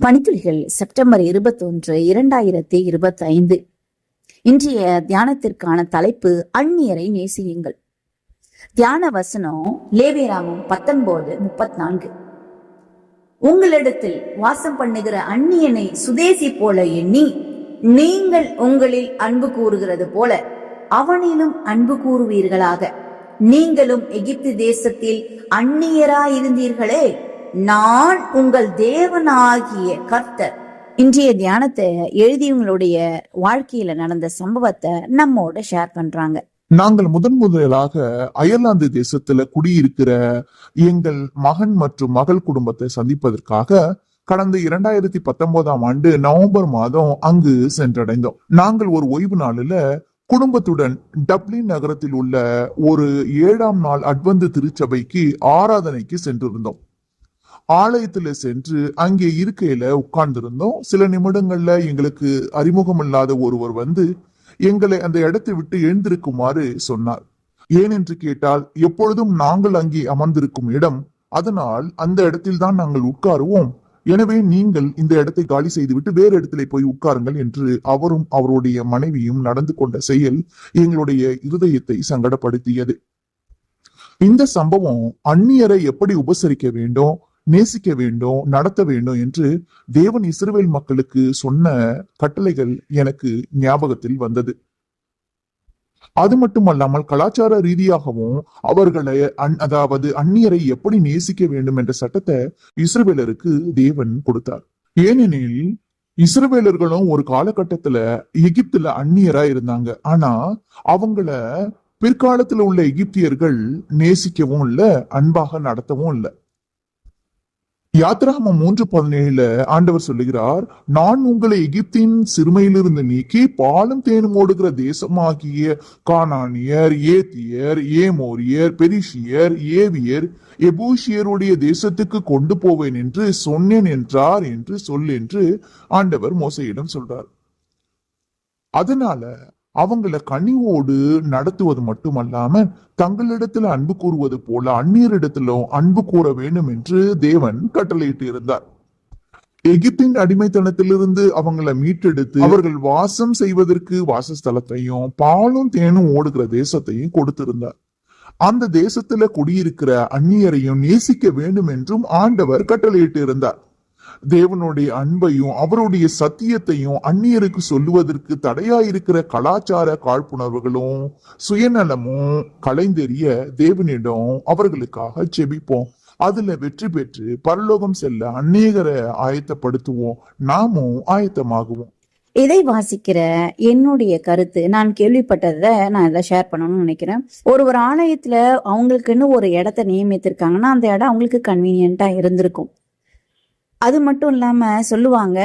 பணித்துளிகள் September இருபத்தொன்று இரண்டாயிரத்தி இருபத்தி ஐந்து இன்றைய தியானத்திற்கான தலைப்பு அந்நியரை நேசியுங்கள். தியான வசனம் லேவியராமம் பத்தொன்பது முப்பத்தி நான்கு உங்களிடத்தில் வாசம் பண்ணுகிற அந்நியனை சுதேசி போல எண்ணி நீங்கள் உங்களில் அன்பு கூறுகிறது போல அவனிலும் அன்பு கூறுவீர்களாக. நீங்களும் எகிப்து தேசத்தில் அந்நியராயிருந்தீர்களே. நான் உங்கள் தேவனாகிய கர்த்தர். இன்றைய தியானத்தை எழுதியவங்களுடைய வாழ்க்கையில நடந்த சம்பவத்தை நம்மோட ஷேர் பண்றாங்க. நாங்கள் முதன் முதலாக அயர்லாந்து தேசத்துல குடியிருக்கிற எங்கள் மகன் மற்றும் மகள் குடும்பத்தை சந்திப்பதற்காக கடந்த இரண்டாயிரத்தி பத்தொன்பதாம் ஆண்டு நவம்பர் மாதம் அங்கு சென்றடைந்தோம். நாங்கள் ஒரு ஓய்வு நாளில குடும்பத்துடன் டப்ளின் நகரத்தில் உள்ள ஒரு ஏழாம் நாள் அட்வந்து திருச்சபைக்கு ஆராதனைக்கு சென்றிருந்தோம். ஆலயத்துல சென்று அங்கே இருக்கையில உட்கார்ந்திருந்தோம். சில நிமிடங்கள்ல எங்களுக்கு அறிமுகமில்லாத ஒருவர் வந்து எங்களை அந்த இடத்தை விட்டு எழுந்திருக்குமாறு சொன்னார். ஏன் என்று கேட்டால் எப்பொழுதும் நாங்கள் அங்கே அமர்ந்திருக்கும் இடம் அதனால் அந்த இடத்தில் தான் நாங்கள் உட்காருவோம். எனவே நீங்கள் இந்த இடத்தை காலி செய்துவிட்டு வேறு இடத்துல போய் உட்காருங்கள் என்று அவரும் அவருடைய மனைவியும் நடந்து கொண்ட செயல் எங்களுடைய இருதயத்தை சங்கடப்படுத்தியது. இந்த சம்பவம் அந்நியரை எப்படி உபசரிக்க வேண்டும்? நேசிக்க வேண்டும் நடத்த வேண்டும் என்று தேவன் இஸ்ரேல் மக்களுக்கு சொன்ன கட்டளைகள் எனக்கு ஞாபகத்தில் வந்தது. அது மட்டுமல்லாமல் கலாச்சார ரீதியாகவும் அவர்களை அந்- அதாவது அந்நியரை எப்படி நேசிக்க வேண்டும் என்ற சட்டத்தை இஸ்ரவேலருக்கு தேவன் கொடுத்தார். ஏனெனில் இஸ்ரவேலர்களும் ஒரு காலகட்டத்துல எகிப்துல அந்நியரா இருந்தாங்க. ஆனா அவங்கள பிற்காலத்துல உள்ள எகிப்தியர்கள் நேசிக்கவும் இல்ல அன்பாக நடத்தவும் இல்ல. யாத்ராகமம் மூன்று பதினேழுல ஆண்டவர் சொல்லுகிறார் நான் உங்களை எகிப்தின் சிறுமையிலிருந்து நீக்கி பாலும் தேனும் ஓடுகிற தேசமாகிய கானானியர் ஏத்தியர் ஏமோரியர் பெரிஷியர் ஏவியர் எபூஷியருடைய தேசத்துக்கு கொண்டு போவேன் என்று சொன்னேன் என்றார் என்று சொல் என்று ஆண்டவர் மோசையிடம் சொல்றார். அதனால அவங்கள கனிவோடு நடத்துவது மட்டுமல்லாம தங்களிடத்துல அன்பு கூறுவது போல அந்நியரிடத்திலும் அன்பு கூற வேண்டும் என்று தேவன் கட்டளையிட்டு இருந்தார். எகிப்தின் அடிமைத்தனத்திலிருந்து அவங்களை மீட்டெடுத்து அவர்கள் வாசம் செய்வதற்கு வாசஸ்தலத்தையும் பாலும் தேனும் ஓடுகிற தேசத்தையும் கொடுத்திருந்தார். அந்த தேசத்துல குடியிருக்கிற அந்நியரையும் நேசிக்க வேண்டும் என்றும் ஆண்டவர் கட்டளையிட்டு இருந்தார். தேவனுடைய அன்பையும் அவருடைய சத்தியத்தையும் அந்நியருக்கு சொல்லுவதற்கு தடையாயிருக்கிற கலாச்சார காழ்ப்புணர்வுகளும் சுயநலமும் கலைந்தெறிய தேவனிடம் அவர்களுக்காக செபிப்போம் அதுல வெற்றி பெற்று பரலோகம் செல்ல அநேகரை ஆயத்தப்படுத்துவோம். நாமும் ஆயத்தமாகுவோம். இதை வாசிக்கிற என்னுடைய கருத்து நான் கேள்விப்பட்டதை நான் இதில் ஷேர் பண்ணணும்னு நினைக்கிறேன். ஒரு ஒரு ஆலயத்துல அவங்களுக்குன்னு ஒரு இடத்த நியமித்திருக்காங்கன்னா அந்த இடம் அவங்களுக்கு கன்வீனியண்ட்டாக இருந்திருக்கும். அது மட்டும் இல்லாமல் சொல்லுவாங்க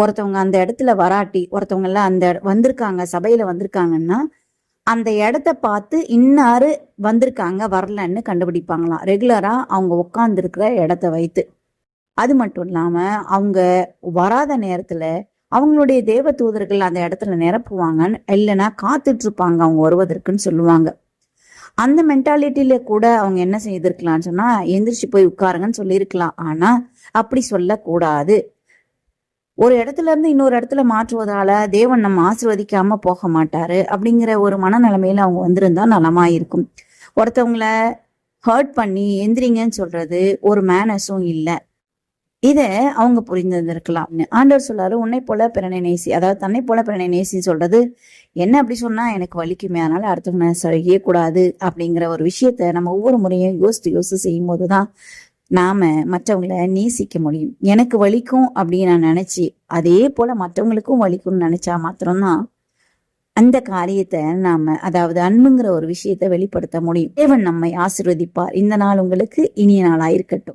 ஒருத்தவங்க அந்த இடத்துல வராட்டி ஒருத்தவங்கெல்லாம் அந்த வந்திருக்காங்க சபையில் வந்திருக்காங்கன்னா அந்த இடத்த பார்த்து இன்னாரு வந்திருக்காங்க வரலன்னு கண்டுபிடிப்பாங்களாம். ரெகுலராக அவங்க உட்காந்துருக்கிற இடத்த வைத்து. அது மட்டும் இல்லாமல் அவங்க வராத நேரத்தில் அவங்களுடைய தேவ தூதர்கள் அந்த இடத்துல நிரப்புவாங்கன்னு இல்லைன்னா காத்துட்ருப்பாங்க அவங்க வருவதற்குன்னு சொல்லுவாங்க. அந்த மென்டாலிட்டியில கூட அவங்க என்ன செய்திருக்கலாம்னு சொன்னா எந்திரிச்சு போய் உட்காருங்கன்னு சொல்லியிருக்கலாம். ஆனா அப்படி சொல்லக்கூடாது. ஒரு இடத்துல இருந்து இன்னொரு இடத்துல மாற்றுவதால தேவன் நம்ம ஆசிர்வதிக்காம போக மாட்டாரு. அப்படிங்கிற ஒரு மனநிலைமையில அவங்க வந்திருந்தா நலமா இருக்கும். ஒருத்தவங்கள ஹர்ட் பண்ணி எந்திரிங்கன்னு சொல்றது ஒரு மேனஸும் இல்லை. இதை அவங்க புரிந்திருந்திருக்கலாம்னு. ஆண்டவர் சொல்லாரு உன்னை போல பிறனை நேசி அதாவது தன்னை போல பிறனை நேசின்னு சொல்றது என்ன அப்படி சொன்னா எனக்கு வலிக்குமே அதனால அடுத்தவங்க செய்யக்கூடாது அப்படிங்கிற ஒரு விஷயத்த நம்ம ஒவ்வொரு முறையும் யோசித்து யோசித்து செய்யும் போதுதான் நாம மற்றவங்கள நேசிக்க முடியும். எனக்கு வலிக்கும் அப்படின்னு நான் நினைச்சு அதே போல மற்றவங்களுக்கும் வலிக்கும்னு நினைச்சா மாத்திரம்தான் அந்த காரியத்தை நாம அதாவது அன்புங்கிற ஒரு விஷயத்தை வெளிப்படுத்த முடியும். தேவன் நம்மை ஆசிர்வதிப்பார். இந்த நாள் உங்களுக்கு இனிய நாளாயிருக்கட்டும்